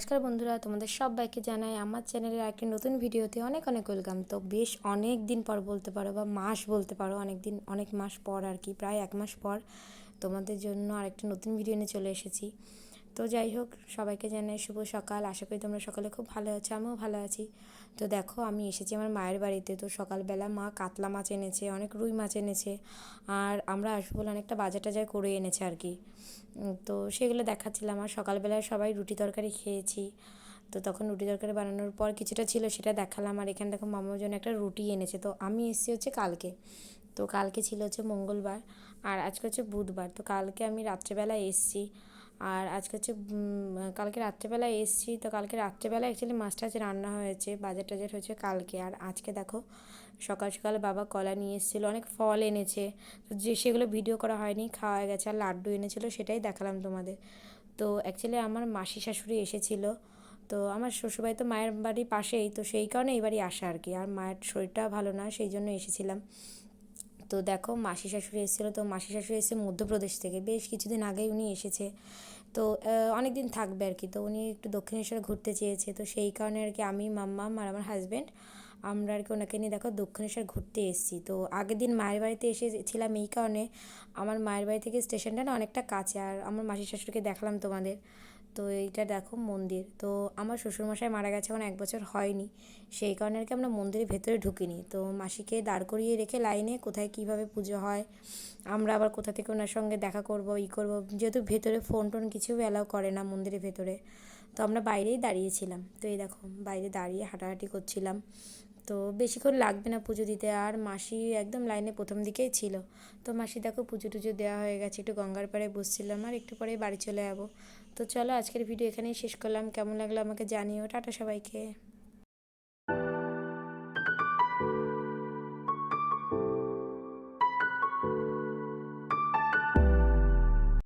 নমস্কার বন্ধুরা, তোমাদের সবাইকে জানাই আমার চ্যানেলের একটি নতুন ভিডিওতে অনেক অনেক ওয়েলকাম। তো বেশ অনেক দিন পর বলতে পারো বা মাস বলতে পারো, অনেক দিন, অনেক মাস পর আর কি, প্রায় এক মাস পর তোমাদের জন্য আরেকটি নতুন ভিডিও নিয়ে চলে এসেছি। তো যাই হোক, সবাইকে জানাই শুভ সকাল। আশা করি তোমরা সকালে খুব ভালো আছো, আমিও ভালো আছি। তো দেখো, আমি এসেছি আমার মায়ের বাড়িতে। তো সকালবেলা মা কাতলা মাছ এনেছে, অনেক রুই মাছ এনেছে। আর আমরা আসব বলে অনেকটা বাজার টাজার করে এনেছে আর কি। তো সেগুলো দেখাচ্ছিলাম। আর সকালবেলায় সবাই রুটি তরকারি খেয়েছি। তো তখন রুটি তরকারি বানানোর পর কিছুটা ছিল সেটা দেখালাম। আর এখানে দেখো মামার জন্য একটা রুটি এনেছে। তো আমি এসেছি হচ্ছে কালকে। তো কালকে ছিল হচ্ছে মঙ্গলবার। আর আজকে হচ্ছে বুধবার। তো কালকে আমি রাত্রেবেলা এসেছি। আর আজকে হচ্ছে কালকে রাত্রেবেলা এসেছি, তো কালকে রাত্রেবেলা অ্যাকচুয়ালি মাছ টাছ রান্না হয়েছে, বাজার টাজার হয়েছে কালকে। আর আজকে দেখো, সকাল সকাল বাবা কলা নিয়ে এসেছিল, অনেক ফল এনেছে। তো যে সেগুলো ভিডিও করা হয়নি, খাওয়া গেছে, আর লাড্ডু এনেছিলো, সেটাই দেখালাম তোমাদের। তো অ্যাকচুয়ালি আমার মাসি শাশুড়ি এসেছিল, তো আমার শ্বশুরবাড়ি তো মায়ের বাড়ির পাশেই, তো সেই কারণে এই বাড়ি আসা আর কি। আর মায়ের শরীরটা ভালো না, সেই জন্য এসেছিলাম। তো দেখো মাসি শাশুড়ি এসেছিল, তো মাসি শাশুড়ি এসেছে মধ্যপ্রদেশ থেকে। বেশ কিছুদিন আগেই উনি এসেছে। তো অনেক দিন থাকবে আর কি। তো উনি একটু দক্ষিণেশ্বরে ঘুরতে চেয়েছে। তো সেই কারণে আর কি আমি মাম্মাম আর আমার হাজব্যান্ড আমরা আর কি ওনাকে নিয়ে দেখো দক্ষিণেশ্বর ঘুরতে এসেছি। তো আগের দিন মায়ের বাড়িতে এসেছিলাম এই কারণে আমার মায়ের বাড়ি থেকে স্টেশনটা না অনেকটা কাছে। আর আমার মাসি শাশুড়িকে দেখলাম তোমাদের। তো এইটা দেখো মন্দির। তো আমার শ্বশুরমশাই মারা গেছে এখন এক বছর হয়নি। সেই কারণে আর কি আমরা মন্দিরের ভেতরে ঢুকিনি। তো মাসিকে দাঁড় করিয়ে রেখে লাইনে কোথায় কীভাবে পুজো হয়, আমরা আবার কোথা থেকে ওনার সঙ্গে দেখা করব, ই করব, যেহেতু ভেতরে ফোন টোন কিছু অ্যালাউ করে না মন্দিরের ভেতরে। তো আমরা বাইরেই দাঁড়িয়েছিলাম। তো এই দেখো, বাইরে দাঁড়িয়ে হাঁটাহাঁটি করছিলাম। তো বেশিক্ষণ লাগবে না পুজো দিতে। আর মাসি একদম লাইনে প্রথম দিকেই ছিল। তো মাসি দেখো পুজো টুজো দেওয়া হয়ে গেছে, একটু গঙ্গার পাড়ে বসছিলাম আর একটু পরেই বাড়ি চলে যাব। তো চলো আজকের ভিডিও এখানেই শেষ করলাম। কেমন লাগল আমাকে জানিও। টাটা সবাইকে।